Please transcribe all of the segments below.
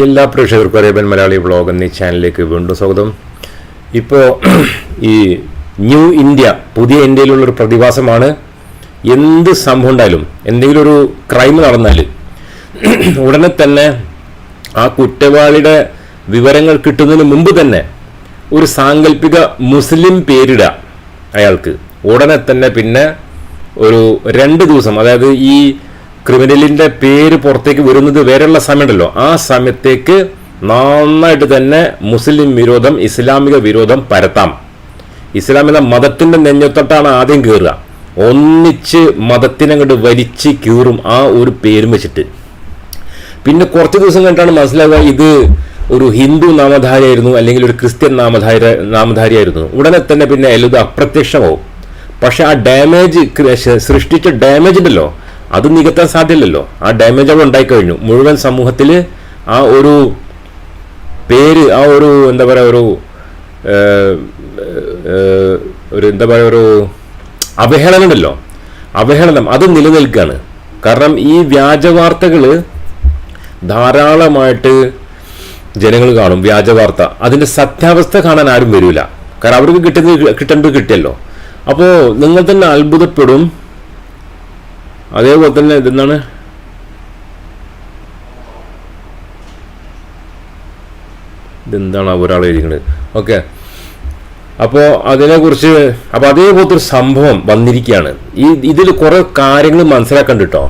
എല്ലാ പ്രേക്ഷകർക്കും Arabian Malayali vlog എന്നീ ചാനലിലേക്ക് വീണ്ടും സ്വാഗതം. ഇപ്പോൾ ഈ ന്യൂ ഇന്ത്യ പുതിയ ഇന്ത്യയിലുള്ളൊരു പ്രതിഭാസമാണ് എന്ത് സംഭവം ഉണ്ടായാലും എന്തെങ്കിലും ഒരു ക്രൈം നടന്നാൽ ഉടനെ തന്നെ ആ കുറ്റവാളിയുടെ വിവരങ്ങൾ കിട്ടുന്നതിന് മുമ്പ് തന്നെ ഒരു സാങ്കല്പിക മുസ്ലിം പേരിടുക അയാൾക്ക്. ഉടനെ തന്നെ പിന്നെ ഒരു രണ്ട് ദിവസം അതായത് ഈ ക്രിമിനലിന്റെ പേര് പുറത്തേക്ക് വരുന്നത് വരെയുള്ള സമയമുണ്ടല്ലോ. ആ സമയത്തേക്ക് നന്നായിട്ട് തന്നെ മുസ്ലിം വിരോധം ഇസ്ലാമിക വിരോധം പരത്താം. ഇസ്ലാമിക മതത്തിന്റെ നെഞ്ഞത്തൊട്ടാണ് ആദ്യം കയറുക. ഒന്നിച്ച് മതത്തിനെ അങ്ങോട്ട് വലിച്ച് കീറും ആ ഒരു പേരും വെച്ചിട്ട്. പിന്നെ കുറച്ച് ദിവസം കഴിഞ്ഞിട്ടാണ് മനസ്സിലാവുക ഇത് ഒരു ഹിന്ദു നാമധാരിയായിരുന്നു അല്ലെങ്കിൽ ഒരു ക്രിസ്ത്യൻ നാമധാര നാമധാരിയായിരുന്നു. ഉടനെ തന്നെ പിന്നെ എല്ലാം അപ്രത്യക്ഷമാവും. പക്ഷെ ആ ഡാമേജ് സൃഷ്ടിച്ച ഡാമേജ് ഉണ്ടല്ലോ. അത് നികത്താൻ സാധ്യമല്ലല്ലോ ആ ഡാമേജ് അവിടെ ഉണ്ടായിക്കഴിഞ്ഞു. മുഴുവൻ സമൂഹത്തിൽ ആ ഒരു പേര് ആ ഒരു എന്താ പറയുക ഒരു ഒരു എന്താ പറയുക ഒരു അവഹേളനം ഉണ്ടല്ലോ. അവഹേളനം അത് നിലനിൽക്കുകയാണ് കാരണം ഈ വ്യാജ വാർത്തകൾ ധാരാളമായിട്ട് ജനങ്ങൾ കാണും വ്യാജ വാർത്ത. അതിന്റെ സത്യാവസ്ഥ കാണാൻ ആരും വരില്ല കാരണം അവർക്ക് കിട്ടുന്നത് കിട്ടേണ്ടത് കിട്ടിയല്ലോ. അപ്പോൾ നിങ്ങൾ തന്നെ അത്ഭുതപ്പെടും. അതേപോലെ തന്നെ ഇതെന്താണ് ഇതെന്താണ് ഒരാൾ എഴുതിക്കുന്നത് ഓക്കെ അപ്പോൾ അതിനെക്കുറിച്ച് അപ്പോൾ അതേപോലത്തെ ഒരു സംഭവം വന്നിരിക്കുകയാണ്. ഈ ഇതിൽ കുറേ കാര്യങ്ങൾ മനസ്സിലാക്കാൻ കേട്ടോ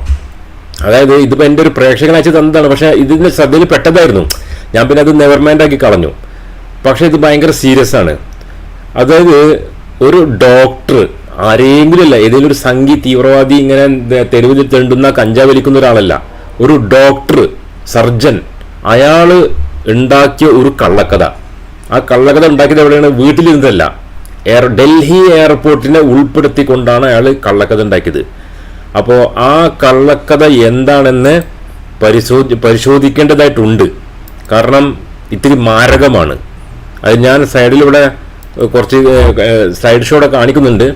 അതായത് ഇതിപ്പോൾ എന്റെ ഒരു പ്രേക്ഷകനാഴ്ച തന്നതാണ് പക്ഷേ ഇതിന്റെ ശ്രദ്ധയിൽ പെട്ടതായിരുന്നു. ഞാൻ പിന്നെ അത് നെവർമൈൻഡ് ആക്കി കളഞ്ഞു. പക്ഷേ ഇത് ഭയങ്കര സീരിയസ് ആണ്. അതായത് ഒരു ഡോക്ടർ ആരെങ്കിലും അല്ല ഏതെങ്കിലും ഒരു സംഘി തീവ്രവാദി ഇങ്ങനെ തെരുവിൽ തെണ്ടുന്ന കഞ്ചാവ് വലിക്കുന്ന ഒരാളല്ല. ഒരു ഡോക്ടർ സർജൻ അയാൾ ഉണ്ടാക്കിയ ഒരു കള്ളക്കഥ. ആ കള്ളക്കഥ ഉണ്ടാക്കിയത് എവിടെയാണ്? വീട്ടിലിരുന്നതല്ല. എയർ ഡൽഹി എയർപോർട്ടിനെ ഉൾപ്പെടുത്തിക്കൊണ്ടാണ് അയാൾ കള്ളക്കഥ ഉണ്ടാക്കിയത്. അപ്പോൾ ആ കള്ളക്കഥ എന്താണെന്ന് പരിശോധി പരിശോധിക്കേണ്ടതായിട്ടുണ്ട്. കാരണം ഇത്തിരി മാരകമാണ്. അത് ഞാൻ സൈഡിൽ ഇവിടെ കുറച്ച് സൈഡ് ഷോടെ കാണിക്കുന്നുണ്ട്.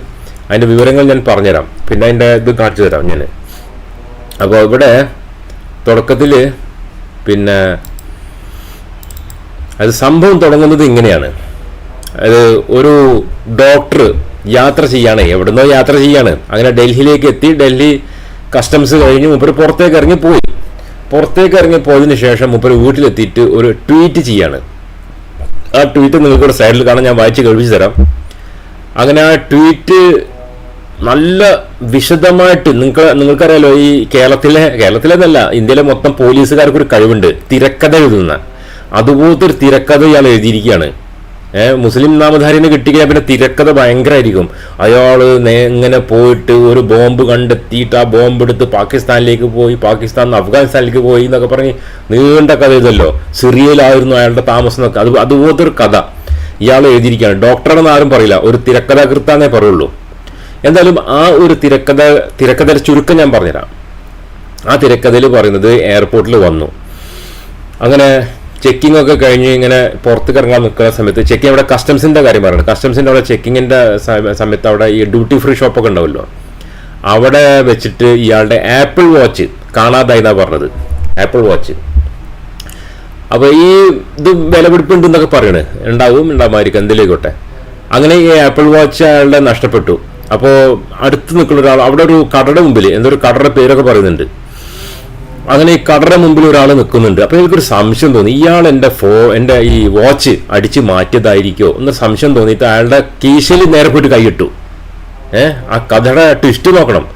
അതിന്റെ വിവരങ്ങൾ ഞാൻ പറഞ്ഞുതരാം. പിന്നെ അതിന്റെ ഇത് കാണിച്ചു തരാം ഞാൻ അപ്പോൾ ഇവിടെ തുടക്കത്തിൽ പിന്നെ അത് സംഭവം തുടങ്ങുന്നത് ഇങ്ങനെയാണ്. അത് ഒരു ഡോക്ടർ യാത്ര ചെയ്യാണ്. എവിടുന്നോ യാത്ര ചെയ്യാണ്. അങ്ങനെ ഡൽഹിയിലേക്ക് എത്തി. ഡൽഹി കസ്റ്റംസ് കഴിഞ്ഞ് മുപ്പര് പുറത്തേക്ക് ഇറങ്ങി പോയി. പുറത്തേക്ക് ഇറങ്ങി പോയതിന് ശേഷം മുപ്പര് വീട്ടിലെത്തിയിട്ട് ഒരു ട്വീറ്റ് ചെയ്യാണ്. ആ ട്വീറ്റ് നിങ്ങൾക്ക് സൈഡിൽ കാണാൻ ഞാൻ വായിച്ച് കഴിപ്പിച്ച് തരാം. അങ്ങനെ ആ ട്വീറ്റ് നല്ല വിശദമായിട്ട് നിങ്ങൾക്ക് നിങ്ങൾക്കറിയാലോ ഈ കേരളത്തിലെ കേരളത്തിലെന്നല്ല ഇന്ത്യയിലെ മൊത്തം പോലീസുകാർക്ക് ഒരു കഴിവുണ്ട്. തിരക്കഥ എഴുതുന്ന. അതുപോലത്തെ ഒരു തിരക്കഥ ഇയാൾ എഴുതിയിരിക്കുകയാണ്. ഏഹ് മുസ്ലിം നാമധാരിനെ കിട്ടിക്കഴിഞ്ഞാൽ പിന്നെ തിരക്കഥ ഭയങ്കരമായിരിക്കും എങ്ങനെ ഇങ്ങനെ പോയിട്ട് ഒരു ബോംബ് കണ്ടെത്തിയിട്ട് ആ ബോംബ് എടുത്ത് പാകിസ്ഥാനിലേക്ക് പോയി പാകിസ്ഥാൻ അഫ്ഗാനിസ്ഥാനിലേക്ക് പോയി എന്നൊക്കെ പറഞ്ഞ് നീണ്ട കഥ ഇതല്ലോ. സിറിയയിലായിരുന്നു അയാളുടെ താമസം അത് അതുപോലത്തെ ഒരു കഥ ഇയാൾ എഴുതിയിരിക്കുകയാണ്. ഡോക്ടറാണെന്ന് ആരും പറയില്ല. ഒരു തിരക്കഥാകൃത്താന്നേ പറയുള്ളൂ. എന്തായാലും ആ ഒരു തിരക്കഥ തിരക്കഥയുടെ ചുരുക്കം ഞാൻ പറഞ്ഞുതരാം. ആ തിരക്കഥയിൽ പറയുന്നത് എയർപോർട്ടിൽ വന്നു. അങ്ങനെ ചെക്കിംഗ് ഒക്കെ കഴിഞ്ഞ് ഇങ്ങനെ പുറത്ത് ഇറങ്ങാൻ നിൽക്കുന്ന സമയത്ത് ചെക്കിംഗ് അവിടെ കസ്റ്റംസിന്റെ കാര്യം പറയുന്നത്. കസ്റ്റംസിന്റെ അവിടെ ചെക്കിങ്ങിന്റെ സമയത്ത് അവിടെ ഈ ഡ്യൂട്ടി ഫ്രീ ഷോപ്പൊക്കെ ഉണ്ടാവുമല്ലോ. അവിടെ വെച്ചിട്ട് ഇയാളുടെ ആപ്പിൾ വാച്ച് കാണാതായി എന്നാണ് പറഞ്ഞത്. ആപ്പിൾ വാച്ച് അപ്പോൾ ഈ ഇത് വിലപിടിപ്പുണ്ടെന്നൊക്കെ പറയണ്. ഉണ്ടാവും ഉണ്ടാകുമായിരിക്കും എന്തിലേക്കോട്ടെ അങ്ങനെ ഈ ആപ്പിൾ വാച്ച് അയാളുടെ നഷ്ടപ്പെട്ടു. അപ്പോൾ അടുത്ത് നിൽക്കുന്ന ഒരാൾ അവിടെ ഒരു കടയുടെ മുമ്പിൽ എന്തോ ഒരു കടയുടെ പേരൊക്കെ പറയുന്നുണ്ട്. അങ്ങനെ ഈ കടയുടെ മുമ്പിൽ ഒരാൾ നിൽക്കുന്നുണ്ട്. അപ്പോൾ എനിക്കൊരു സംശയം തോന്നി. ഇയാൾ എന്റെ ഫോ എന്റെ ഈ വാച്ച് അടിച്ച് മാറ്റിയതായിരിക്കോ? എന്ന സംശയം തോന്നിയിട്ട് അയാളുടെ കീശയിൽ നേരെ പോയിട്ട് കൈയിട്ടു. ഏഹ് ആ കഥയുടെ ട്വിസ്റ്റ് നോക്കണം.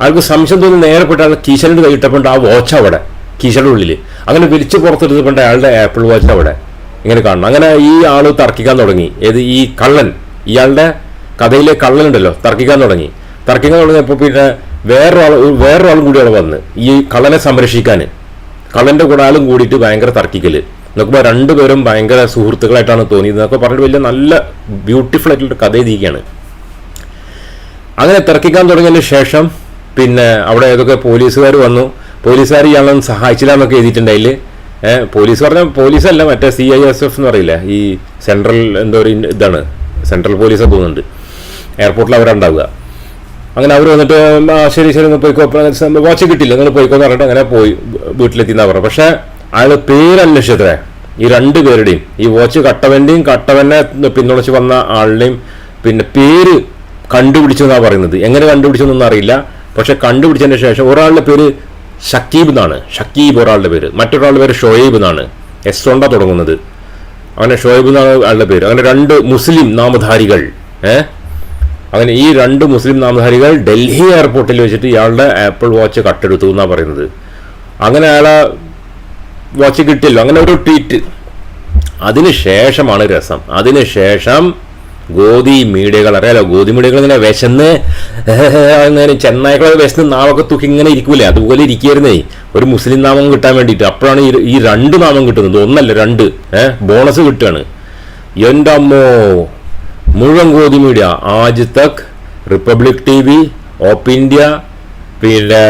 അയാൾക്ക് സംശയം തോന്നി നേരെ പോയിട്ട് അയാൾ കീശലിന്റെ കൈയിട്ടപ്പോൾ ആ വാച്ച് അവിടെ കീശയുടെ ഉള്ളിൽ അങ്ങനെ വിളിച്ച് പുറത്തെടുത്തപ്പോൾ അയാളുടെ ആപ്പിൾ വാച്ച് അവിടെ. ഇങ്ങനെ കാണണം. അങ്ങനെ ഈ ആൾ തർക്കിക്കാൻ തുടങ്ങി. ഏത് ഈ കള്ളൻ ഇയാളുടെ കഥയിലെ കള്ളനുണ്ടല്ലോ തർക്കിക്കാൻ തുടങ്ങി. തർക്കിക്കാൻ തുടങ്ങിയപ്പോൾ പിന്നെ വേറൊരാൾ വേറൊരാളും കൂടിയാണ് വന്ന് ഈ കള്ളനെ സംരക്ഷിക്കാൻ കള്ളന്റെ കൂടെ ആളും കൂടിയിട്ട് ഭയങ്കര തർക്കിക്കൽ നോക്കുമ്പോൾ രണ്ടുപേരും ഭയങ്കര സുഹൃത്തുക്കളായിട്ടാണ് തോന്നിയത് എന്നൊക്കെ പറഞ്ഞിട്ട് വലിയ നല്ല ബ്യൂട്ടിഫുൾ ആയിട്ടുള്ള കഥ എഴുതിയിരിക്കുകയാണ്. അങ്ങനെ തർക്കിക്കാൻ തുടങ്ങിയതിന് ശേഷം പിന്നെ അവിടെ ഏതൊക്കെ പോലീസുകാർ വന്നു. പോലീസുകാർ ഇയാളൊന്നും സഹായിച്ചില്ല എന്നൊക്കെ എഴുതിയിട്ടുണ്ടായില്ലേ പോലീസ് പറഞ്ഞാൽ പോലീസല്ല മറ്റേ സി ഐ എസ് എഫ് എന്ന് പറയില്ല ഈ സെൻട്രൽ എന്തോ ഒരു ഇതാണ് സെൻട്രൽ പോലീസ് തോന്നുന്നുണ്ട് എയർപോർട്ടിൽ അവരുണ്ടാവുക. അങ്ങനെ അവർ വന്നിട്ട് ശരി ശരി പോയിക്കോ. വാച്ച് കിട്ടില്ല നിങ്ങൾ പോയിക്കോ എന്ന് പറഞ്ഞിട്ട് അങ്ങനെ പോയി വീട്ടിലെത്തി എന്നാ പറഞ്ഞു. പക്ഷേ അയാൾ പേരന്വേഷിച്ചത്രേ ഈ രണ്ട് പേരുടെയും ഈ വാച്ച് കട്ടവന്റെയും കട്ടവനെ പിന്തുണച്ച് വന്ന ആളുടെയും പിന്നെ പേര് കണ്ടുപിടിച്ചു എന്നാണ് പറയുന്നത്. എങ്ങനെ കണ്ടുപിടിച്ചെന്നൊന്നും അറിയില്ല. പക്ഷെ കണ്ടുപിടിച്ചതിന് ശേഷം ഒരാളുടെ പേര് ഷക്കീബ് എന്നാണ്. ഷക്കീബ് ഒരാളുടെ പേര്. മറ്റൊരാളുടെ പേര് ഷോയേബ് എന്നാണ്. എസ് കൊണ്ട തുടങ്ങുന്നത്. അങ്ങനെ ഷോയേബ് എന്നാണ് ആളുടെ പേര്. അങ്ങനെ രണ്ട് മുസ്ലിം നാമധാരികൾ ഏഹ് അങ്ങനെ ഈ രണ്ട് മുസ്ലിം നാമധാരികൾ ഡൽഹി എയർപോർട്ടിൽ വെച്ചിട്ട് ഇയാളുടെ ആപ്പിൾ വാച്ച് കട്ടെടുത്തു എന്നാണ് പറയുന്നത്. അങ്ങനെ അയാളെ വാച്ച് കിട്ടിയല്ലോ. അങ്ങനെ ഒരു ട്വീറ്റ് അതിന് ശേഷമാണ് രസം. അതിന് ശേഷം ഗോതി മീഡിയകൾ അറിയാലോ? ഗോതി മീഡിയകൾ ഇങ്ങനെ വിശന്ന് അങ്ങനെ ചെന്നായ്ക്കളെ വിശന്ന് നാവൊക്കെ തൂക്കി ഇങ്ങനെ ഇരിക്കൂലേ? അതുപോലെ ഇരിക്കുകയായിരുന്നേ. ഒരു മുസ്ലിം നാമം കിട്ടാൻ വേണ്ടിയിട്ട്. അപ്പോഴാണ് ഈ രണ്ട് നാമം കിട്ടുന്നത്. ഒന്നല്ല രണ്ട്. ഏഹ് ബോണസ് കിട്ടുകയാണ്. എന്റെ അമ്മോ മുഴുവൻ Godi media Aaj Tak Republic T V Op India പിന്നെ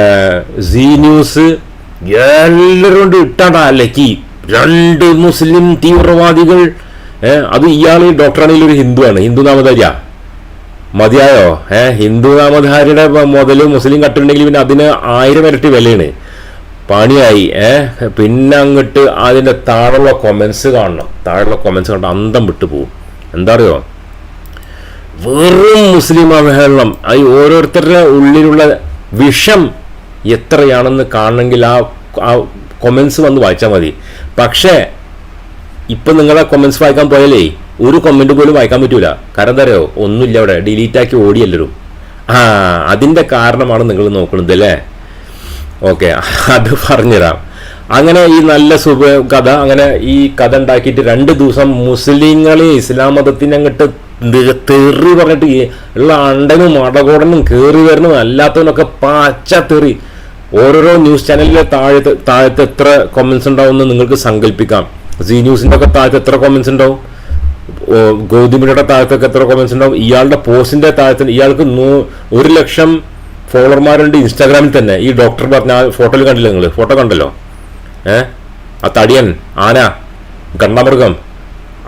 സി ന്യൂസ് എല്ലാവരും കൊണ്ട് ഇട്ടാണ്ടാ ലക്കി. രണ്ട് മുസ്ലിം തീവ്രവാദികൾ അത് ഇയാൾ ഡോക്ടറാണെങ്കിൽ ഒരു ഹിന്ദുവാണ്. ഹിന്ദു നാമധാരിയ. മതിയായോ? ഏ ഹിന്ദു നാമധാരിയുടെ മുതൽ മുസ്ലിം കട്ടുണ്ടെങ്കിൽ പിന്നെ അതിന് ആയിരം ഇരട്ടി വിലയാണ്. പണിയായി. ഏ പിന്നെ അങ്ങോട്ട് അതിന്റെ താഴെയുള്ള കൊമൻസ് കാണണം. താഴെയുള്ള കൊമൻസ് കണ്ട അന്തം വിട്ടു പോകും എന്താ അറിയോ? വെറും മുസ്ലിം അവഹേളനം ഈ ഓരോരുത്തരുടെ ഉള്ളിലുള്ള വിഷം എത്രയാണെന്ന് കാണണമെങ്കിൽ ആ ആ കൊമൻസ് വന്ന് വായിച്ചാൽ മതി. പക്ഷേ ഇപ്പം നിങ്ങളെ കൊമൻസ് വായിക്കാൻ പോയാലേ ഒരു കൊമന്റ് പോലും വായിക്കാൻ പറ്റൂല. കാരണം എന്താ ഒന്നുമില്ല അവിടെ. ഡിലീറ്റാക്കി ഓടിയല്ലരും ആ അതിന്റെ കാരണമാണ് നിങ്ങൾ നോക്കുന്നത് അല്ലേ? ഓക്കെ അത് പറഞ്ഞുതരാം. അങ്ങനെ ഈ നല്ല സുഖ കഥ അങ്ങനെ ഈ കഥ ഉണ്ടാക്കിയിട്ട് രണ്ട് ദിവസം മുസ്ലിങ്ങളെ ഇസ്ലാം മതത്തിന് അങ്ങോട്ട് തെറി പറഞ്ഞിട്ട് ഉള്ള അണ്ടനും അടകോടനും കയറി വരുന്നതും അല്ലാത്തവനൊക്കെ പച്ച തെറി. ഓരോരോ ന്യൂസ് ചാനലിലെ താഴത്തെ താഴത്തെ എത്ര കൊമൻസ് ഉണ്ടാവുമെന്ന് നിങ്ങൾക്ക് സങ്കല്പിക്കാം സി ന്യൂസിന്റെ ഒക്കെ താഴത്ത് എത്ര കൊമൻസ് ഉണ്ടാവും? ഗോതിമിയുടെ താഴത്തൊക്കെ എത്ര കൊമൻസ് ഉണ്ടാവും? ഇയാളുടെ പോസ്റ്റിന്റെ താഴത്ത് ഇയാൾക്ക് നൂ- ഒരു ലക്ഷം ഫോളോവർമാരുണ്ട് ഇൻസ്റ്റാഗ്രാമിൽ തന്നെ. ഈ ഡോക്ടർ പറഞ്ഞ ആ ഫോട്ടോയിൽ കണ്ടില്ല നിങ്ങൾ ഫോട്ടോ കണ്ടല്ലോ? ഏഹ് ആ തടിയൻ ആന ഗണ്ടമൃഗം.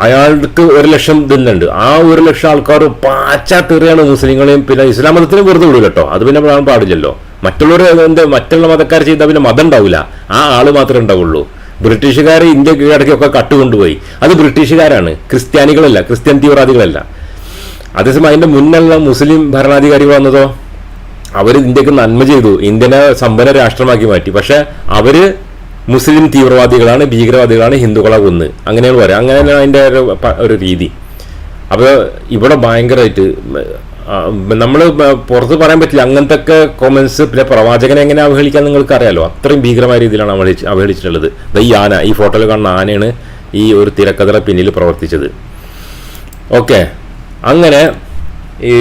അയാൾക്ക് ഒരു ലക്ഷം ഇതിലുണ്ട്. ആ ഒരു ലക്ഷം ആൾക്കാർ പാച്ചാ തെറിയാണ് മുസ്ലിങ്ങളെയും പിന്നെ ഇസ്ലാം മതത്തിനും വെറുതെ വിടൂല കേട്ടോ. അത് പിന്നെ പറയാൻ പാടില്ലല്ലോ. മറ്റുള്ളവർ എന്താ മറ്റുള്ള മതക്കാർ ചെയ്താൽ പിന്നെ മതം ഉണ്ടാവില്ല ആ ആൾ മാത്രമേ ഉണ്ടാവുള്ളൂ. ബ്രിട്ടീഷുകാർ ഇന്ത്യ കീഴടക്കിയൊക്കെ കട്ടുകൊണ്ടുപോയി. അത് ബ്രിട്ടീഷുകാരാണ്. ക്രിസ്ത്യാനികളല്ല. ക്രിസ്ത്യൻ തീവ്രവാദികളല്ല. അതേസമയം അതിന്റെ മുന്നുള്ള മുസ്ലിം ഭരണാധികാരികൾ വന്നതോ? അവർ ഇന്ത്യയ്ക്ക് നന്മ ചെയ്തു. ഇന്ത്യനെ സമ്പന്ന രാഷ്ട്രമാക്കി മാറ്റി. പക്ഷെ അവർ മുസ്ലിം തീവ്രവാദികളാണ് ഭീകരവാദികളാണ് ഹിന്ദുക്കളെ കൊന്ന്. അങ്ങനെയാണ് പറയുക അങ്ങനെയാണ് അതിന്റെ ഒരു ഒരു രീതി. അപ്പോൾ ഇവിടെ ഭയങ്കരമായിട്ട് നമ്മൾ പുറത്ത് പറയാൻ പറ്റില്ല. അങ്ങനത്തെ ഒക്കെ കോമൻസ് പിന്നെ പ്രവാചകനെ എങ്ങനെ അവഹേളിക്കാൻ നിങ്ങൾക്ക് അറിയാലോ അത്രയും ഭീകരമായ രീതിയിലാണ് അവഹേളിച്ച് അവഹേളിച്ചിട്ടുള്ളത്. ഈ ആന ഈ ഫോട്ടോയിൽ കാണുന്ന ആനയാണ് ഈ ഒരു തിരക്കഥയുടെ പിന്നിൽ പ്രവർത്തിച്ചത്. ഓക്കെ. അങ്ങനെ ഈ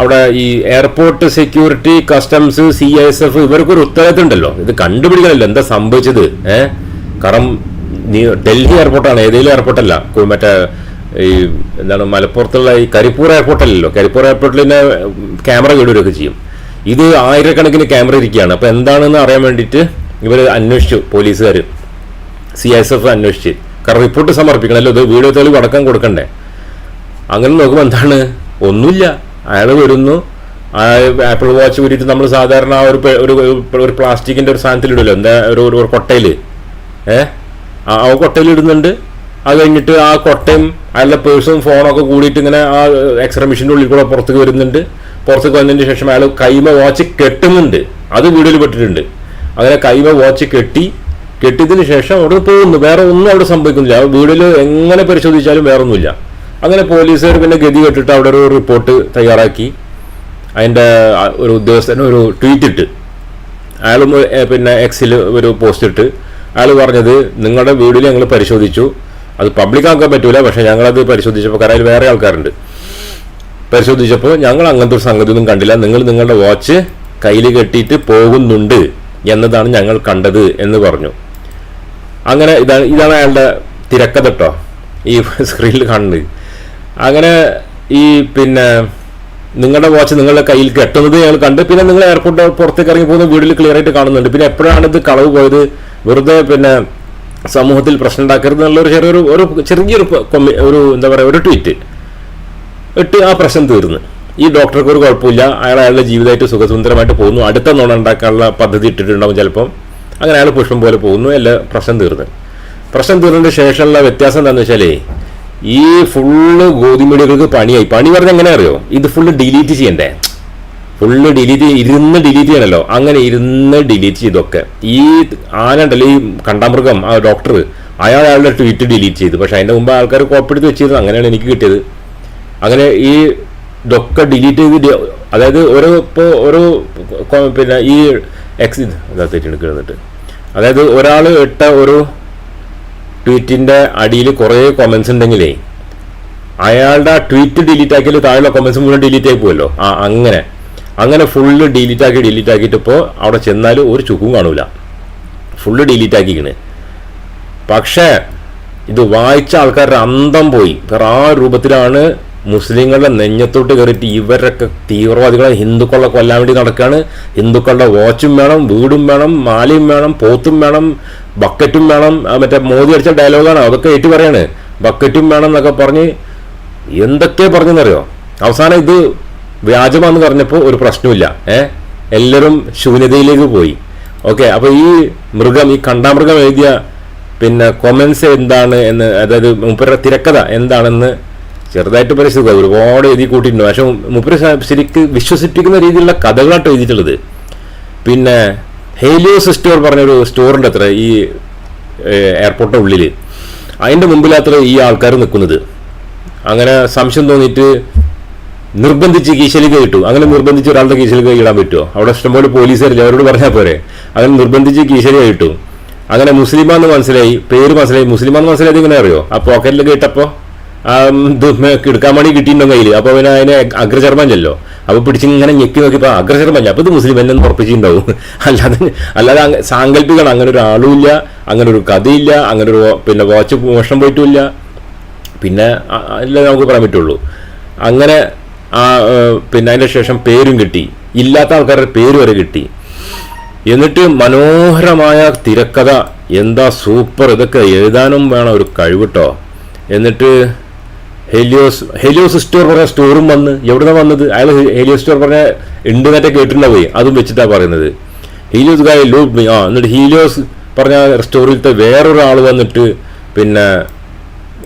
അവിടെ ഈ airport security customs C S F ഇവർക്കൊരു ഉത്തരവാദിത്തമുണ്ടല്ലോ. ഇത് കണ്ടുപിടിക്കണല്ലോ എന്താ സംഭവിച്ചത് ഏ? കാരണം ഡൽഹി എയർപോർട്ടാണ് ഏതെങ്കിലും എയർപോർട്ടല്ല മറ്റേ ഈ എന്താണ് മലപ്പുറത്തുള്ള ഈ കരിപ്പൂർ എയർപോർട്ടല്ലല്ലോ കരിപ്പൂർ എയർപോർട്ടിൽ തന്നെ ക്യാമറ കേടുവരൊക്കെ ചെയ്യും. ഇത് ആയിരക്കണക്കിന് ക്യാമറ ഇരിക്കുകയാണ്. അപ്പോൾ എന്താണെന്ന് അറിയാൻ വേണ്ടിയിട്ട് ഇവർ അന്വേഷിച്ചു പോലീസുകാർ സി എസ് എഫ് അന്വേഷിച്ച്. കാരണം റിപ്പോർട്ട് സമർപ്പിക്കണമല്ലോ ഇത് വീഡിയോ തെളിവ് അടക്കം കൊടുക്കണ്ടേ? അങ്ങനെ നോക്കുമ്പോൾ എന്താണ്? ഒന്നുമില്ല. അയാൾ വരുന്നു. ആപ്പിൾ വാച്ച് ഊരിയിട്ട് നമ്മൾ സാധാരണ ഒരു ഒരു പ്ലാസ്റ്റിക്കിന്റെ ഒരു സാധനത്തിലിടുമല്ലോ എന്താ ഒരു ഒരു കൊട്ടയിൽ ഏ? ആ കൊട്ടയിൽ ഇടുന്നുണ്ട്. അത് കഴിഞ്ഞിട്ട് ആ കൊട്ടയും അയാളുടെ പേഴ്സും ഫോണൊക്കെ കൂടിയിട്ട് ഇങ്ങനെ ആ എക്സ്റേ മെഷീന്റെ ഉള്ളിൽ കൂടെ പുറത്തേക്ക് വരുന്നുണ്ട്. പുറത്തേക്ക് വന്നതിന് ശേഷം അയാൾ കൈമ വാച്ച് കെട്ടുന്നുണ്ട്. അത് വീഡിയോയിൽ പെട്ടിട്ടുണ്ട്. അങ്ങനെ കൈമ വാച്ച് കെട്ടി കെട്ടിയതിന് ശേഷം അവിടെ പോകുന്നു. വേറെ ഒന്നും അവിടെ സംഭവിക്കുന്നില്ല. വീഡിയോയിൽ എങ്ങനെ പരിശോധിച്ചാലും വേറെ ഒന്നുമില്ല അങ്ങനെ പോലീസുകാർ പിന്നെ ഗതി കെട്ടിട്ട് അവിടെ ഒരു റിപ്പോർട്ട് തയ്യാറാക്കി. അതിന്റെ ഒരു ഉദ്യോഗസ്ഥന് ഒരു ട്വീറ്റ് ഇട്ട്. അയാളും പിന്നെ എക്സിൽ ഒരു പോസ്റ്റ് ഇട്ട്. അയാൾ പറഞ്ഞത് നിങ്ങളുടെ വീഡിയോ ഞങ്ങൾ പരിശോധിച്ചു. അത് പബ്ലിക് ആക്കാൻ പറ്റൂല പക്ഷെ ഞങ്ങളത് പരിശോധിച്ചപ്പോൾ കരയിൽ വേറെ ആൾക്കാരുണ്ട്. പരിശോധിച്ചപ്പോൾ ഞങ്ങൾ അങ്ങനത്തെ ഒരു സംഗതി ഒന്നും കണ്ടില്ല. നിങ്ങൾ നിങ്ങളുടെ വാച്ച് കയ്യിൽ കെട്ടിയിട്ട് പോകുന്നുണ്ട് എന്നതാണ് ഞങ്ങൾ കണ്ടത് എന്ന് പറഞ്ഞു. അങ്ങനെ ഇതാണ് ഇതാണ് അയാളുടെ തിരക്കഥട്ടോ ഈ സ്ക്രീനിൽ കാണുന്നത്. അങ്ങനെ ഈ പിന്നെ നിങ്ങളുടെ വാച്ച് നിങ്ങളുടെ കയ്യിൽ കെട്ടുന്നത് ഞങ്ങൾ കണ്ട്. പിന്നെ നിങ്ങൾ എയർപോർട്ട് പുറത്തേക്ക് ഇറങ്ങി പോകുന്ന വീഡിയോയിൽ ക്ലിയർ ആയിട്ട് കാണുന്നുണ്ട്. പിന്നെ എപ്പോഴാണ് ഇത് കളവ് പോയത്? വെറുതെ പിന്നെ സമൂഹത്തിൽ പ്രശ്നം ഉണ്ടാക്കരുത് എന്നുള്ളൊരു ചെറിയൊരു ഒരു ചെറിയൊരു കൊമ്മി- ഒരു എന്താ പറയുക ഒരു ട്വീറ്റ് ഇട്ട് ആ പ്രശ്നം തീർന്നു. ഈ ഡോക്ടർക്ക് ഒരു കുഴപ്പമില്ല. അയാൾ അയാളുടെ ജീവിതമായിട്ട് സുഖസുന്ദരമായിട്ട് പോകുന്നു. അടുത്ത നോണ ഉണ്ടാക്കാനുള്ള പദ്ധതി ഇട്ടിട്ടുണ്ടാവും ചിലപ്പം. അങ്ങനെ അയാൾ പുഷ്പം പോലെ പോകുന്നു. എല്ലാ പ്രശ്നം തീർന്നു. പ്രശ്നം തീർന്നതിന് ശേഷമുള്ള വ്യത്യാസം എന്താണെന്ന് വെച്ചാലേ ഈ ഫുള്ള് ഗോതിമീഡിയകൾക്ക് പണിയായി. പണി പറഞ്ഞാൽ എങ്ങനെ അറിയോ? ഇത് ഫുള്ള് ഡിലീറ്റ് ചെയ്യണ്ടേ? ഫുള്ള് ഡിലീറ്റ് ഇരുന്ന് ഡിലീറ്റ് ചെയ്യണല്ലോ. അങ്ങനെ ഇരുന്ന് ഡിലീറ്റ് ചെയ്തൊക്കെ. ഈ ആന ഉണ്ടല്ലോ ഈ കണ്ടാമൃഗം ആ ഡോക്ടർ അയാൾ അയാളുടെ ട്വീറ്റ് ഡിലീറ്റ് ചെയ്തു. പക്ഷെ അതിന്റെ മുമ്പ് ആൾക്കാർ കോപ്പെടുത്ത് വെച്ചിരുന്നു അങ്ങനെയാണ് എനിക്ക് കിട്ടിയത്. അങ്ങനെ ഈ ഇതൊക്കെ ഡിലീറ്റ് ചെയ്ത് അതായത് ഓരോ ഇപ്പോൾ ഓരോ പിന്നെ ഈ എക്സ് ഇതാ തെറ്റിയെടുക്കുന്നിട്ട് അതായത് ഒരാൾ ഇട്ട ഒരു ട്വീറ്റിന്റെ അടിയിൽ കുറേ കൊമൻസ് ഉണ്ടെങ്കിലേ അയാളുടെ ആ ട്വീറ്റ് ഡിലീറ്റ് ആക്കിയാൽ താഴെയുള്ള കൊമൻസ് മുഴുവൻ ഡിലീറ്റ് ആയി പോവല്ലോ. ആ അങ്ങനെ. അങ്ങനെ ഫുള്ള് ഡിലീറ്റ് ആക്കി ഡിലീറ്റ് ആക്കിയിട്ട് ഇപ്പോൾ അവിടെ ചെന്നാൽ ഒരു ചുക്കും കാണൂല. ഫുള്ള് ഡിലീറ്റ് ആക്കിക്കണ്. പക്ഷേ ഇത് വായിച്ച ആൾക്കാരുടെ അന്തം പോയി. കാരണം ആ രൂപത്തിലാണ് മുസ്ലിങ്ങളുടെ നെഞ്ഞത്തോട്ട് കയറിയിട്ട് ഇവരൊക്കെ തീവ്രവാദികളെ ഹിന്ദുക്കളെ കൊല്ലാൻ വേണ്ടി നടക്കുകയാണ് ഹിന്ദുക്കളുടെ വാച്ചും വേണം വീടും വേണം മാലയും വേണം പോത്തും വേണം ബക്കറ്റും വേണം. മറ്റേ മോദി അടിച്ച ഡയലോഗാണ്. അതൊക്കെ ഏറ്റു പറയാണ്. ബക്കറ്റും വേണം എന്നൊക്കെ പറഞ്ഞ് എന്തൊക്കെ പറഞ്ഞെന്നറിയോ? അവസാനം ഇത് വ്യാജമാണെന്ന് പറഞ്ഞപ്പോൾ ഒരു പ്രശ്നമില്ല ഏ? എല്ലാവരും ശൂന്യതയിലേക്ക് പോയി. ഓക്കെ അപ്പോൾ ഈ മൃഗം ഈ കണ്ടാമൃഗം എഴുതിയ പിന്നെ കൊമൻസ് എന്താണ് എന്ന് അതായത് മുപ്പരുടെ തിരക്കഥ എന്താണെന്ന് ചെറുതായിട്ട് പരിശോധിക്കുക. ഒരുപാട് എഴുതി കൂട്ടിയിട്ടുണ്ട്. പക്ഷെ മുപ്പര് ശരിക്ക് വിശ്വസിപ്പിക്കുന്ന രീതിയിലുള്ള കഥകളായിട്ട് എഴുതിയിട്ടുള്ളത്. പിന്നെ ഹേലിയോസ് സ്റ്റോർ പറഞ്ഞൊരു സ്റ്റോറുണ്ട് അത്ര ഈ എയർപോർട്ടിന്റെ ഉള്ളിൽ അതിന്റെ മുമ്പിലത്ര ഈ ആൾക്കാർ നിൽക്കുന്നത്. അങ്ങനെ സംശയം തോന്നിയിട്ട് നിർബന്ധിച്ച് കീശലിക ഇട്ടു. അങ്ങനെ നിർബന്ധിച്ച് ഒരാളുടെ കീശലിക ഇടാൻ പറ്റുമോ? അവിടെ ഇഷ്ടംപോലെ പോലീസുകാരില്ല? അവരോട് പറഞ്ഞാൽ പോരെ. അങ്ങനെ നിർബന്ധിച്ച് കീശലി ഇട്ടു. അങ്ങനെ മുസ്ലിമാന്ന് മനസ്സിലായി. പേര് മനസ്സിലായി. മുസ്ലിമാന്ന് മനസ്സിലായത് ഇങ്ങനെ അറിയോ? ആ പോക്കറ്റിൽ കേട്ടപ്പോൾ ആ എടുക്കാൻ വേണ്ടി കിട്ടിയിട്ടുണ്ടോ കയ്യിൽ അപ്പോൾ പിന്നെ അതിനെ അഗ്രചർമ്മം ചെല്ലോ അപ്പോൾ പിടിച്ചിങ്ങനെ ഞെക്കി നോക്കിയപ്പോൾ അഗ്രചർമ്മല്ല അപ്പോൾ ഇത് മുസ്ലിം എന്നെ ഉറപ്പിച്ചിട്ടുണ്ടാവും. അല്ലാതെ അല്ലാതെ സാങ്കല്പികമാണ്. അങ്ങനെ ഒരു ആളും ഇല്ല അങ്ങനെ ഒരു കഥയില്ല അങ്ങനെ ഒരു പിന്നെ വാച്ച് മോഷണം പോയിട്ടുമില്ല. പിന്നെ അല്ല നമുക്ക് പറയാൻ പറ്റുള്ളൂ. അങ്ങനെ ആ പിന്നെ അതിന് ശേഷം പേരും കിട്ടി. ഇല്ലാത്ത ആൾക്കാരുടെ പേര് വരെ കിട്ടി. എന്നിട്ട് മനോഹരമായ തിരക്കഥ. എന്താ സൂപ്പർ. ഇതൊക്കെ എഴുതാനും വേണം ഒരു കഴിവിട്ടോ എന്നിട്ട് ഹെലിയോസ് ഹെലിയോസ് സ്റ്റോർ പറഞ്ഞ സ്റ്റോറും വന്ന് എവിടുന്ന വന്നത്? അയാൾ ഹെലിയോസ് സ്റ്റോർ പറഞ്ഞ ഉണ്ട് എന്നൊക്കെ കേട്ടിട്ടുണ്ടാവേ അതും വെച്ചിട്ടാണ് പറയുന്നത്. ഹീലിയോസ് ഗായ മീ ആ എന്നിട്ട് ഹീലിയോസ് പറഞ്ഞ സ്റ്റോറിലത്തെ വേറൊരാൾ വന്നിട്ട് പിന്നെ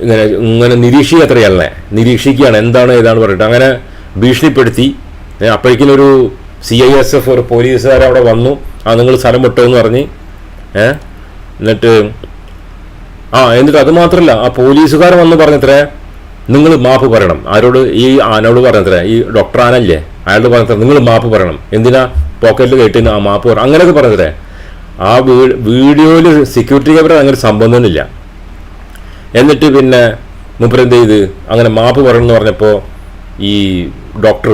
ഇങ്ങനെ ഇങ്ങനെ നിരീക്ഷിക്കുക അത്രയല്ലേ നിരീക്ഷിക്കുകയാണ് എന്താണ് ഏതാണ് പറഞ്ഞിട്ട്. അങ്ങനെ ഭീഷണിപ്പെടുത്തി. അപ്പോഴേക്കും ഒരു സി ഐ എസ് എഫ് ഒരു പോലീസുകാർ അവിടെ വന്നു. ആ നിങ്ങൾ സ്ഥലം വിട്ടോ എന്ന് പറഞ്ഞ് എന്നിട്ട് ആ എന്നിട്ട് അത് മാത്രമല്ല ആ പോലീസുകാർ വന്ന് പറഞ്ഞത്രേ നിങ്ങൾ മാപ്പ് പറയണം. ആരോട് ഈ ആനോട് പറഞ്ഞത്രേ ഈ ഡോക്ടർ ആനല്ലേ അയാളോട് പറഞ്ഞത്ര നിങ്ങൾ മാപ്പ് പറയണം. എന്തിനാ പോക്കറ്റിൽ കയറ്റിന് ആ മാപ്പ് പറ അങ്ങനെയൊക്കെ പറഞ്ഞത്രേ ആ വീഡിയോയിൽ സെക്യൂരിറ്റി ക്യാമറ അങ്ങനെ സംബന്ധമൊന്നുമില്ല എന്നിട്ട് പിന്നെ മൂപ്പരെന്ത് ചെയ്ത്? അങ്ങനെ മാപ്പ് പറയണം എന്ന് പറഞ്ഞപ്പോൾ ഈ ഡോക്ടർ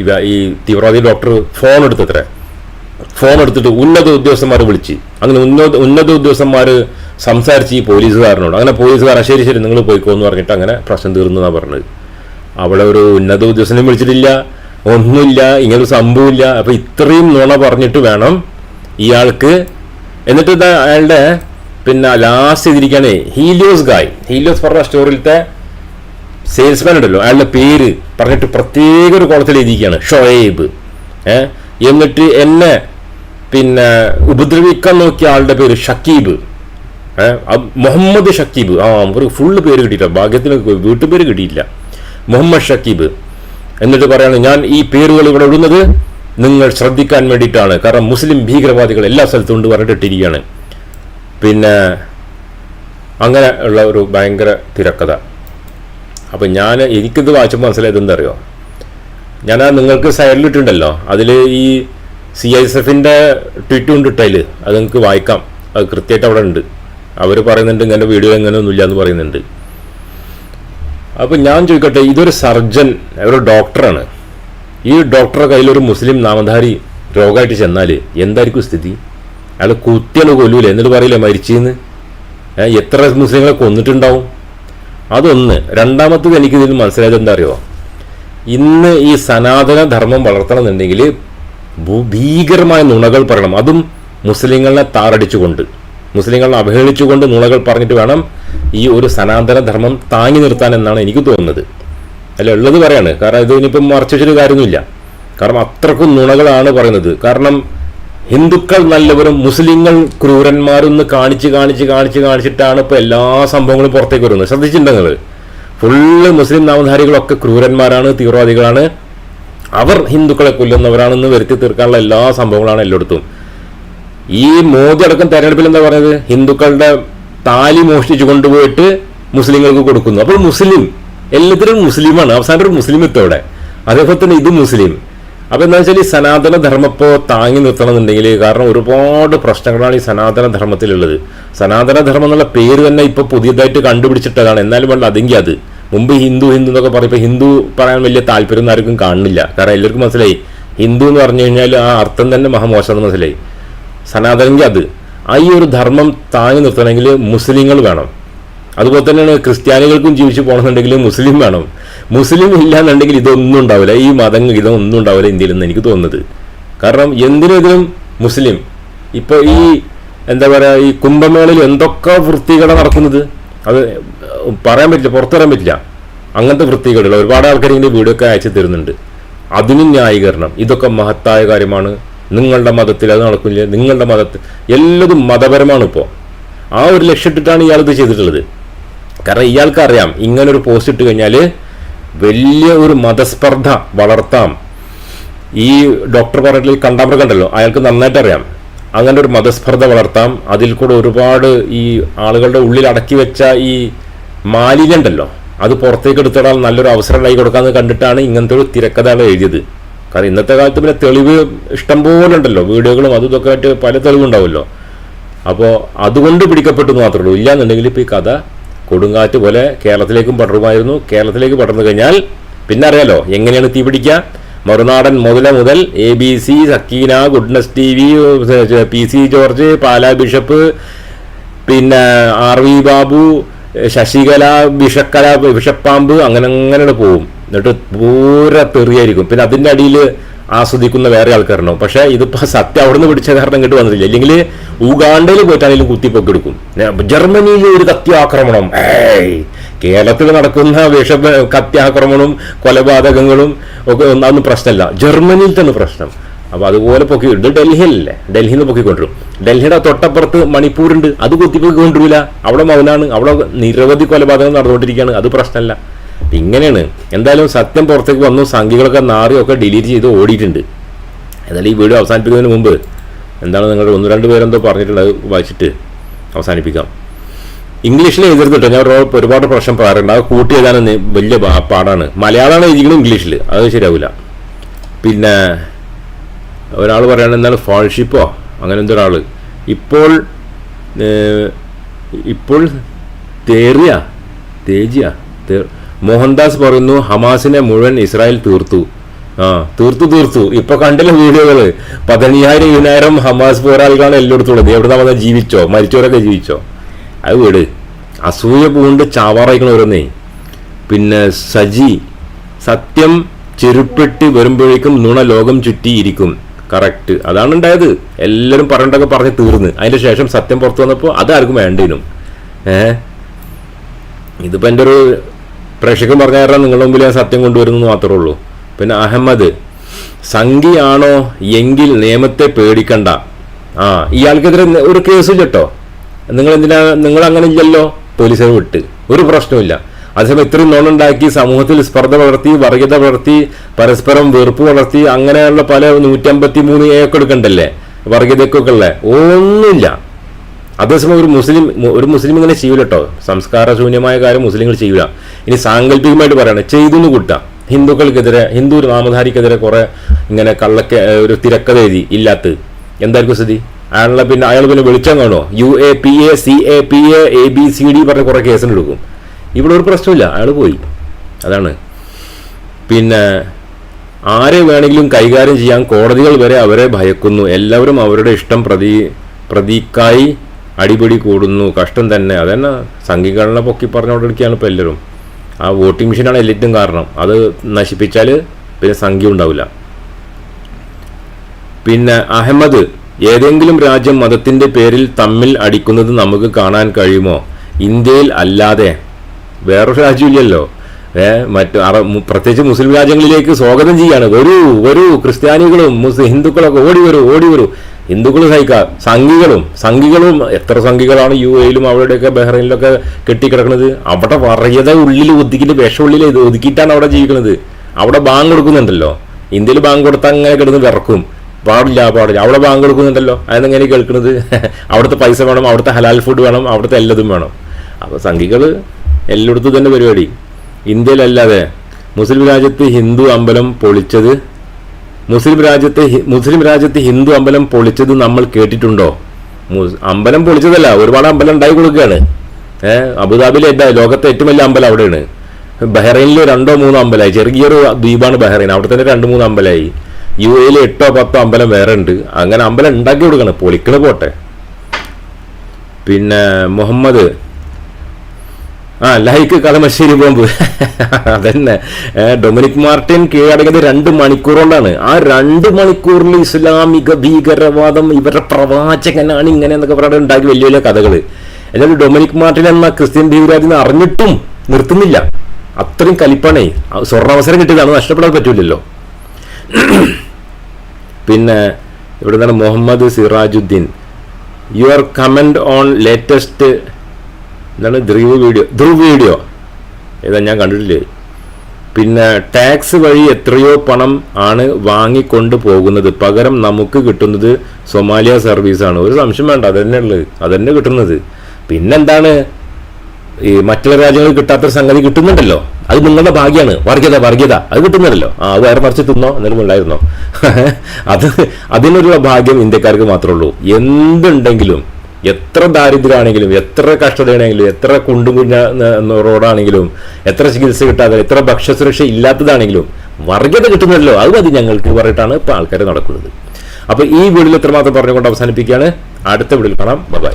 ഇവ ഈ തീവ്രവാദി ഡോക്ടർ ഫോൺ എടുത്തത്രേ. ഫോൺ എടുത്തിട്ട് ഉന്നത ഉദ്യോഗസ്ഥന്മാർ വിളിച്ച്. അങ്ങനെ ഉന്നത ഉന്നത ഉദ്യോഗസ്ഥന്മാർ സംസാരിച്ച് ഈ പോലീസുകാരനോട് അങ്ങനെ പോലീസുകാരൻ ശരി ശരി നിങ്ങൾ പോയിക്കോ എന്ന് പറഞ്ഞിട്ട് അങ്ങനെ പ്രശ്നം തീർന്നു എന്നാണ് പറഞ്ഞത്. അവിടെ ഒരു ഉന്നത ഉദ്യോഗസ്ഥനെ വിളിച്ചിട്ടില്ല ഒന്നുമില്ല ഇങ്ങനൊരു സംഭവമില്ല. അപ്പോൾ ഇത്രയും നുണ പറഞ്ഞിട്ട് വേണം ഇയാൾക്ക്. എന്നിട്ട് അയാളുടെ പിന്നെ ലാസ്റ്റ് ചെയ്തിരിക്കുകയാണ് ഹീലിയോസ് ഗായ് ഹീലിയോസ് പറഞ്ഞ സ്റ്റോറിലത്തെ സെയിൽസ്മാൻ ഉണ്ടല്ലോ അയാളുടെ പേര് പറഞ്ഞിട്ട് പ്രത്യേക ഒരു കോളത്തിൽ എഴുതിയിരിക്കുകയാണ് ഷൊയേബ് എന്നിട്ട് എന്നെ പിന്നെ ഉപദ്രവിക്കാൻ നോക്കിയ ആളുടെ പേര് ഷക്കീബ്. മുഹമ്മദ് ഷക്കീബ്. ആ ഒരു ഫുള്ള് പേര് കിട്ടിയില്ല ഭാഗ്യത്തിന് വീട്ടുപേര് കിട്ടിയില്ല മുഹമ്മദ് ഷക്കീബ്. എന്നിട്ട് പറയാണ് ഞാൻ ഈ പേരുകൾ ഇവിടെ ഇടുന്നത് നിങ്ങൾ ശ്രദ്ധിക്കാൻ വേണ്ടിയിട്ടാണ്. കാരണം മുസ്ലിം ഭീകരവാദികൾ എല്ലാ സ്ഥലത്തും ഉണ്ട് പറഞ്ഞിട്ടിരിക്കുകയാണ് പിന്നെ അങ്ങനെ ഉള്ള ഒരു ഭയങ്കര തിരക്കഥ. അപ്പം ഞാൻ എനിക്കിത് വായിച്ചപ്പോൾ മനസ്സിലായത് എന്തറിയോ ഞാൻ ആ നിങ്ങൾക്ക് സൈഡിലിട്ടുണ്ടല്ലോ അതിൽ ഈ സി ഐ എസ് എഫിന്റെ ട്വീറ്റ് കൊണ്ടിട്ടതിൽ അത് നിങ്ങൾക്ക് വായിക്കാം. അത് കൃത്യമായിട്ട് അവിടെ ഉണ്ട്. അവർ പറയുന്നുണ്ട് ഇങ്ങനെ വീഡിയോ എങ്ങനെ ഒന്നുമില്ല എന്ന് പറയുന്നുണ്ട്. അപ്പം ഞാൻ ചോദിക്കട്ടെ ഇതൊരു സർജൻ ഒരു ഡോക്ടറാണ്. ഈ ഡോക്ടറെ കയ്യിൽ ഒരു മുസ്ലിം നാമധാരി രോഗമായിട്ട് ചെന്നാൽ എന്തായിരിക്കും സ്ഥിതി? അയാൾ കുത്തിയാണ് കൊല്ലൂല? എന്നിട്ട് പറയില്ല മരിച്ചെന്ന്? എത്ര മുസ്ലിങ്ങളെ കൊന്നിട്ടുണ്ടാവും? അതൊന്ന്. രണ്ടാമത്തത് എനിക്ക് ഇതിൽ മനസ്സിലായത് എന്താ അറിയോ? ഇന്ന് ഈ സനാതന ധർമ്മം വളർത്തണമെന്നുണ്ടെങ്കിൽ ഭീകരമായ നുണകൾ പറയണം. അതും മുസ്ലിങ്ങളെ താറടിച്ചുകൊണ്ട്. മുസ്ലിങ്ങളെ അവഹേളിച്ചുകൊണ്ട് നുണകൾ പറഞ്ഞിട്ട് വേണം ഈ ഒരു സനാതന ധർമ്മം താങ്ങി നിർത്താൻ എന്നാണ് എനിക്ക് തോന്നുന്നത്. അല്ല ഉള്ളത് പറയാണ്. കാരണം ഇത് ഇനിയിപ്പം മറച്ചു വെച്ചൊരു കാര്യമൊന്നുമില്ല. കാരണം അത്രക്കും നുണകളാണ് പറയുന്നത്. കാരണം ഹിന്ദുക്കൾ നല്ലവരും മുസ്ലിങ്ങൾ ക്രൂരന്മാരൊന്ന് കാണിച്ച് കാണിച്ച് കാണിച്ച് കാണിച്ചിട്ടാണ് ഇപ്പോൾ എല്ലാ സംഭവങ്ങളും പുറത്തേക്ക് വരുന്നത്. ശ്രദ്ധിച്ചിട്ടുണ്ടെങ്കിൽ ഫുള്ള് മുസ്ലിം നാമധാരികളൊക്കെ ക്രൂരന്മാരാണ് തീവ്രവാദികളാണ്. അവർ ഹിന്ദുക്കളെ കൊല്ലുന്നവരാണെന്ന് വരുത്തി തീർക്കാനുള്ള എല്ലാ സംഭവങ്ങളാണ് എല്ലായിടത്തും. ഈ മോദി അടക്കം തെരഞ്ഞെടുപ്പിൽ എന്താ പറയുന്നത്? ഹിന്ദുക്കളുടെ താലി മോഷ്ടിച്ചു കൊണ്ടുപോയിട്ട് മുസ്ലിങ്ങൾക്ക് കൊടുക്കുന്നു. അപ്പോൾ മുസ്ലിം എല്ലാത്തിനും മുസ്ലിമാണ്. അവസാനം ഒരു മുസ്ലിം എത്തോടെ അതേപോലെ തന്നെ ഇത് മുസ്ലിം. അപ്പോൾ എന്താ വെച്ചാൽ ഈ സനാതന ധർമ്മം ഇപ്പോൾ താങ്ങി നിർത്തണമെന്നുണ്ടെങ്കിൽ കാരണം ഒരുപാട് പ്രശ്നങ്ങളാണ് ഈ സനാതന ധർമ്മത്തിലുള്ളത് സനാതന എന്നുള്ള പേര് തന്നെ ഇപ്പൊ പുതിയതായിട്ട് കണ്ടുപിടിച്ചിട്ടതാണ്. എന്നാലും വേണ്ട അതെങ്കിൽ അത്. മുമ്പ് ഹിന്ദു ഹിന്ദു എന്നൊക്കെ പറയുമ്പോൾ ഹിന്ദു പറയാൻ വലിയ താല്പര്യം ആർക്കും കാണുന്നില്ല കാരണം എല്ലാവർക്കും മനസ്സിലായി. ഹിന്ദു എന്ന് പറഞ്ഞു കഴിഞ്ഞാൽ ആ അർത്ഥം തന്നെ മഹാമോശമെന്ന് മനസ്സിലായി. സനാതനെങ്കിൽ അത്. ആ ഈ ഒരു ധർമ്മം താങ്ങി നിർത്തണമെങ്കിൽ മുസ്ലിങ്ങൾ വേണം. അതുപോലെ തന്നെയാണ് ക്രിസ്ത്യാനികൾക്കും ജീവിച്ച് പോകണമെന്നുണ്ടെങ്കിൽ മുസ്ലിം വേണം. മുസ്ലിം ഇല്ല എന്നുണ്ടെങ്കിൽ ഇതൊന്നും ഉണ്ടാവില്ല. ഈ മതങ്ങൾ ഇതൊന്നും ഉണ്ടാവില്ല ഇന്ത്യയിൽ നിന്ന് എനിക്ക് തോന്നുന്നത്. കാരണം എന്തിനെതിരും മുസ്ലിം. ഇപ്പോൾ ഈ എന്താ പറയുക ഈ കുംഭമേളയിൽ എന്തൊക്കെ വൃത്തികേടാണ് നടക്കുന്നത്? അത് പറയാൻ പറ്റില്ല പുറത്തറിയാൻ പറ്റില്ല. അങ്ങനത്തെ വൃത്തികേടുകൾ ഒരുപാട് ആൾക്കാർ ഇങ്ങനെ വീഡിയോ ഒക്കെ അയച്ചു തരുന്നുണ്ട്. അതിനും ന്യായീകരണം. ഇതൊക്കെ മഹത്തായ കാര്യമാണ്. നിങ്ങളുടെ മതത്തിൽ അത് നടക്കില്ല. നിങ്ങളുടെ മതത്തിൽ എല്ലാതും മതപരമാണ് ഇപ്പോൾ ആ ഒരു ലക്ഷ്യത്തിട്ടാണ് ഇയാൾ ഇത് ചെയ്തിട്ടുള്ളത്. കാരണം ഇയാൾക്കറിയാം ഇങ്ങനൊരു ഇങ്ങനെ പോസ്റ്റ് ഇട്ട് കഴിഞ്ഞാൽ വലിയ ഒരു മതസ്പർദ്ധ വളർത്താം. ഈ ഡോക്ടർ പറഞ്ഞിട്ട് ഈ കണ്ടാമ്പ്ര കണ്ടല്ലോ അയാൾക്ക് നന്നായിട്ട് അറിയാം അങ്ങനെ ഒരു മതസ്പർദ്ധ വളർത്താം. അതിൽ കൂടെ ഒരുപാട് ഈ ആളുകളുടെ ഉള്ളിൽ അടക്കി വെച്ച ഈ മാലിന്യം ഉണ്ടല്ലോ അത് പുറത്തേക്ക് എടുത്തിടാൻ നല്ലൊരു അവസരം ഉണ്ടായി കൊടുക്കാമെന്ന് കണ്ടിട്ടാണ് ഇങ്ങനത്തെ ഒരു തിരക്കഥ എഴുതിയത്. കാരണം ഇന്നത്തെ കാലത്ത് പിന്നെ തെളിവ് ഇഷ്ടം പോലെ ഉണ്ടല്ലോ. വീഡിയോകളും അതും ഇതൊക്കെ ആയിട്ട് പല തെളിവുണ്ടാവുമല്ലോ. അപ്പോൾ അതുകൊണ്ട് പിടിക്കപ്പെട്ടു മാത്രമേ ഉള്ളൂ. ഇല്ലാന്നുണ്ടെങ്കിൽ ഇപ്പോൾ ഈ കഥ കൊടുങ്കാറ്റ് പോലെ കേരളത്തിലേക്കും പടരുമായിരുന്നു. കേരളത്തിലേക്ക് പടർന്നു കഴിഞ്ഞാൽ പിന്നെ അറിയാലോ എങ്ങനെയാണ് തീ പിടിക്കുക? മറുനാടൻ മുതല മുതൽ A B C Sakkeena Goodness T V P C George Pala bishop പിന്നെ ആർ വി ബാബു ശശികല ബിഷക്കല ബിഷപ്പാമ്പ് അങ്ങനെ അങ്ങനെ പോകും എന്നിട്ട് പൂര തെറിയായിരിക്കും പിന്നെ അതിന്റെ അടിയിൽ ആസ്വദിക്കുന്ന വേറെ ആൾക്കാരുണ്ടാവും. പക്ഷേ ഇതിപ്പോൾ സത്യം അവിടെ നിന്ന് പിടിച്ച കാരണം ഇങ്ങോട്ട് വന്നിട്ടില്ല. അല്ലെങ്കിൽ ഉഗാണ്ടയിൽ പോയിട്ടാണെങ്കിലും കുത്തിപ്പൊക്കെടുക്കും ജർമ്മനിയിൽ ഒരു കത്യാക്രമണം. കേരളത്തിൽ നടക്കുന്ന വിഷ കത്യാക്രമണവും കൊലപാതകങ്ങളും ഒക്കെ ഒന്നും പ്രശ്നമല്ല. ജർമ്മനിയിൽ തന്നെ പ്രശ്നം. അപ്പോൾ അതുപോലെ പൊക്കി ഇത് ഡൽഹിയിലല്ലേ ഡൽഹിയിൽ നിന്ന് പൊക്കിക്കൊണ്ടിരും. ഡൽഹിയുടെ തൊട്ടപ്പുറത്ത് മണിപ്പൂരുണ്ട്. അത് കുത്തിപ്പൊക്കി കൊണ്ടുവരില്ല അവിടെ മൗനാണ്. അവിടെ നിരവധി കൊലപാതകങ്ങൾ നടന്നുകൊണ്ടിരിക്കുകയാണ്. അത് പ്രശ്നമല്ല. ഇങ്ങനെയാണ്. എന്തായാലും സത്യം പുറത്തേക്ക് വന്നു സംഖ്യകളൊക്കെ നാറിയൊക്കെ ഡിലീറ്റ് ചെയ്ത് ഓടിയിട്ടുണ്ട്. എന്നാലും ഈ വീഡിയോ അവസാനിപ്പിക്കുന്നതിന് മുമ്പ് എന്താണ് നിങ്ങളുടെ ഒന്ന് രണ്ട് പേരെന്തോ പറഞ്ഞിട്ടുള്ളത് വായിച്ചിട്ട് അവസാനിപ്പിക്കാം. ഇംഗ്ലീഷിൽ എഴുതരുത് ഞാൻ ഒരു- ഒരുപാട് പ്രശ്നം പറയാറുണ്ട്. അത് കൂട്ടി എഴുതാൻ വലിയ പാടാണ്. മലയാളമാണ് എഴുതിക്കുന്നത് ഇംഗ്ലീഷിൽ അത് ശരിയാവില്ല പിന്നെ ഒരാൾ പറയുകയാണ് എന്താണ് ഫോൾഷിപ്പോ അങ്ങനെ എന്തോ ഒരാൾ ഇപ്പോൾ ഇപ്പോൾ തേറിയ? തേജിയ? തേ- മോഹൻദാസ് പറയുന്നു ഹമാസിനെ മുഴുവൻ ഇസ്രായേൽ തീർത്തു. ആ തീർത്തു തീർത്തു. ഇപ്പൊ കണ്ടില്ല വീഡിയോകൾ? പതിനയ്യായിരം ഇരുപതിനായിരം ഹമാസ് പോരാളികളാണ് എല്ലായിടത്തും ഉള്ളത്. എവിടെ വന്നാൽ ജീവിച്ചോ? മരിച്ചവരൊക്കെ ജീവിച്ചോ? അത് വീട്. അസൂയ പൂണ്ട് ചാവാറായിക്കണ ഓരോന്നേ. പിന്നെ സജി സത്യം ചെരുപ്പെട്ടി വരുമ്പോഴേക്കും നുണ ലോകം ചുറ്റിയിരിക്കും. കറക്റ്റ് അതാണ് ഉണ്ടായത്. എല്ലാവരും പറഞ്ഞിട്ടൊക്കെ പറഞ്ഞ് തീർന്ന്. അതിന്റെ ശേഷം സത്യം പുറത്തു വന്നപ്പോൾ അതാർക്കും വേണ്ടേനും ഏഹ് ഇതിപ്പോ എന്റെ ഒരു പ്രേക്ഷകൻ പറഞ്ഞ കാരണം നിങ്ങളുടെ മുമ്പിൽ ഞാൻ സത്യം കൊണ്ടുവരുന്നു മാത്രമേ ഉള്ളൂ. പിന്നെ അഹമ്മദ് സംഘിയാണോ എങ്കിൽ നിയമത്തെ പേടിക്കണ്ട. ആ ഇയാൾക്കെതിരെ ഒരു കേസ് കേട്ടോ നിങ്ങൾ എന്തിനാ നിങ്ങൾ അങ്ങനെ ഇല്ലല്ലോ പോലീസിന് വിട്ട്. ഒരു പ്രശ്നമില്ല അതേസമയം ഇത്രയും നോണുണ്ടാക്കി സമൂഹത്തിൽ സ്പർദ്ധ വളർത്തി വർഗീയത വളർത്തി പരസ്പരം വെറുപ്പ് വളർത്തി അങ്ങനെയുള്ള പല നൂറ്റമ്പത്തി മൂന്ന് എടുക്കണ്ടല്ലേ? വർഗീയതക്കൊക്കെ ഉള്ളേ. ഒന്നുമില്ല. അതേസമയം ഒരു മുസ്ലിം ഒരു മുസ്ലിം ഇങ്ങനെ ചെയ്യൂല കേട്ടോ സംസ്കാരശൂന്യമായ കാര്യം മുസ്ലിങ്ങൾ ചെയ്യൂല. ഇനി സാങ്കല്പികമായിട്ട് പറയണേ ചെയ്തു കൂട്ട. ഹിന്ദുക്കൾക്കെതിരെ ഹിന്ദു നാമധാരിക്കെതിരെ കുറെ ഇങ്ങനെ കള്ളക്ക ഒരു തിരക്കഥ എഴുതി ഇല്ലാത്ത. എന്തായിരിക്കും സ്ഥിതി? അയാളെ പിന്നെ അയാൾ പിന്നെ വെളിച്ചം കാണുമോ U A P A C A P A A B C D പറഞ്ഞ കുറെ കേസിന് എടുക്കും ഇവിടെ ഒരു പ്രശ്നമില്ല അയാൾ പോയി. അതാണ്. പിന്നെ ആരെ വേണമെങ്കിലും കൈകാര്യം ചെയ്യാൻ കോടതികൾ വരെ അവരെ ഭയക്കുന്നു. എല്ലാവരും അവരുടെ ഇഷ്ടം പ്രതി പ്രതിക്കായി അടിപിടി കൂടുന്നു കഷ്ടം തന്നെ. അതന്നെ സംഘീകരണ പൊക്കി പറഞ്ഞുകൊണ്ടിരിക്കുകയാണ് ഇപ്പോൾ എല്ലാവരും. ആ വോട്ടിംഗ് മെഷീനാണ് എല്ലാറ്റും കാരണം. അത് നശിപ്പിച്ചാൽ പിന്നെ സംഖ്യ ഉണ്ടാവില്ല. പിന്നെ അഹമ്മദ് ഏതെങ്കിലും രാജ്യം മതത്തിന്റെ പേരിൽ തമ്മിൽ അടിക്കുന്നത് നമുക്ക് കാണാൻ കഴിയുമോ? ഇന്ത്യയിൽ അല്ലാതെ. വേറൊരു രാജ്യമില്ലല്ലോ. ഏ മറ്റു അറ- പ്രത്യേകിച്ച് മുസ്ലിം രാജ്യങ്ങളിലേക്ക് സ്വാഗതം ചെയ്യാണ്. വരൂ വരൂ. ക്രിസ്ത്യാനികളും മുസ്ലിം ഹിന്ദുക്കളൊക്കെ ഓടി വരൂ ഓടി വരൂ. ഹിന്ദുക്കൾ സഹിക്കാം. സംഘികളും സംഘികളും എത്ര സംഘികളാണ് യു എയിലും അവിടെയൊക്കെ ബഹ്റൈനിലൊക്കെ കെട്ടിക്കിടക്കുന്നത് അവിടെ പറയത ഉള്ളിൽ ഒതുക്കിയിട്ട് വിഷമുള്ളിൽ ഒതുക്കിയിട്ടാണ് അവിടെ ജീവിക്കുന്നത് അവിടെ ബാങ്ക് കൊടുക്കുന്നുണ്ടല്ലോ. ഇന്ത്യയിൽ ബാങ്ക് കൊടുത്താൽ അങ്ങനെ കിടന്ന് വിറക്കും. പാടില്ല പാടില്ല. അവിടെ ബാങ്ക് കൊടുക്കുന്നുണ്ടല്ലോ. അതെങ്ങനെ കേൾക്കുന്നത് അവിടുത്തെ പൈസ വേണം അവിടുത്തെ ഹലാൽ ഫുഡ് വേണം അവിടുത്തെ എല്ലാതും വേണം. അപ്പോൾ സംഘികൾ എല്ലായിടത്തും തന്നെ പരിപാടി. ഇന്ത്യയിലല്ലാതെ മുസ്ലിം രാജ്യത്ത് ഹിന്ദു അമ്പലം പൊളിച്ചത് മുസ്ലിം രാജ്യത്തെ മുസ്ലിം രാജ്യത്തെ ഹിന്ദു അമ്പലം പൊളിച്ചത് നമ്മൾ കേട്ടിട്ടുണ്ടോ? അമ്പലം പൊളിച്ചതല്ല ഒരുപാട് അമ്പലം ഉണ്ടായി കൊടുക്കുകയാണ്. ഏഹ് അബുദാബിയിലെ ലോകത്തെ ഏറ്റവും വലിയ അമ്പലം അവിടെയാണ്. ബഹ്റൈനിൽ രണ്ടോ മൂന്നോ അമ്പലമായി ചെറിയൊരു ദ്വീപാണ് ബഹ്റൈൻ. അവിടെ തന്നെ രണ്ട് മൂന്ന് അമ്പലമായി യു എയിൽ എട്ടോ പത്തോ അമ്പലം വേറെ ഉണ്ട്. അങ്ങനെ അമ്പലം ഉണ്ടാക്കി കൊടുക്കണം. പൊളിക്കണ പോട്ടെ. പിന്നെ മുഹമ്മദ് ആ ലൈക്ക് കളമശ്ശേരി ബോംബ്. അതന്നെ. ഡൊമിനിക് മാർട്ടിൻ കീഴടങ്ങിയത് രണ്ട് മണിക്കൂറുകൊണ്ടാണ് ആ രണ്ട് മണിക്കൂറിൽ ഇസ്ലാമിക ഭീകരവാദം ഇവരുടെ പ്രവാചകനാണ് ഇങ്ങനെ എന്നൊക്കെ പറയുന്നത് ഉണ്ടാക്കി വലിയ വലിയ കഥകൾ എന്നാലും ഡൊമിനിക് മാർട്ടിൻ എന്ന ക്രിസ്ത്യൻ ഭീകരവാദിനെ അറിഞ്ഞിട്ടും നിർത്തുന്നില്ല. അത്രയും കലിപ്പാണേ. സ്വർണാവസരം കിട്ടിയതാണ്. നഷ്ടപ്പെടാൻ പറ്റൂലല്ലോ. പിന്നെ ഇവിടെ നിന്നാണ് Muhammad Sirajuddeen. Your comment on latest എന്താണ് ധ്രുവ് വീഡിയോ. ധ്രുവ് വീഡിയോ. ഏതാ ഞാൻ കണ്ടിട്ടില്ലേ? പിന്നെ ടാക്സ് വഴി എത്രയോ പണം ആണ് വാങ്ങിക്കൊണ്ട് പോകുന്നത്. പകരം നമുക്ക് കിട്ടുന്നത് സൊമാലിയ സർവീസാണ് ഒരു സംശയം വേണ്ട അതന്നെ ഉള്ളത് അതന്നെ കിട്ടുന്നത്. പിന്നെന്താണ്? ഈ മറ്റുള്ള രാജ്യങ്ങളിൽ കിട്ടാത്ത സംഗതി കിട്ടുന്നുണ്ടല്ലോ. അത് നിങ്ങളുടെ ഭാഗ്യമാണ് വർഗ്യത വർഗ്യത അത് കിട്ടുന്നുണ്ടല്ലോ. ആ അത് വേറെ മറിച്ച് തിന്നോ? എന്നാലും ഉണ്ടായിരുന്നോ അത് അതിനുള്ള ഭാഗ്യം ഇന്ത്യക്കാർക്ക് മാത്രമേ ഉള്ളൂ. എന്തുണ്ടെങ്കിലും എത്ര ദാരിദ്ര്യമാണെങ്കിലും എത്ര കഷ്ടതയാണെങ്കിലും എത്ര കുണ്ടും കുഞ്ഞ റോഡാണെങ്കിലും എത്ര ചികിത്സ കിട്ടാതെ എത്ര ഭക്ഷ്യസുരക്ഷ ഇല്ലാത്തതാണെങ്കിലും വർഗത കിട്ടുന്നല്ലോ അത് മതി ഞങ്ങൾക്ക് പറഞ്ഞിട്ടാണ് ഇപ്പോൾ ആൾക്കാർ നടക്കുന്നത്. അപ്പോൾ ഈ വീഡിയോയിൽ ഇത്രമാത്രം പറഞ്ഞുകൊണ്ട് അവസാനിപ്പിക്കുകയാണ്. അടുത്ത വീഡിയോയിൽ കാണാം. ബൈ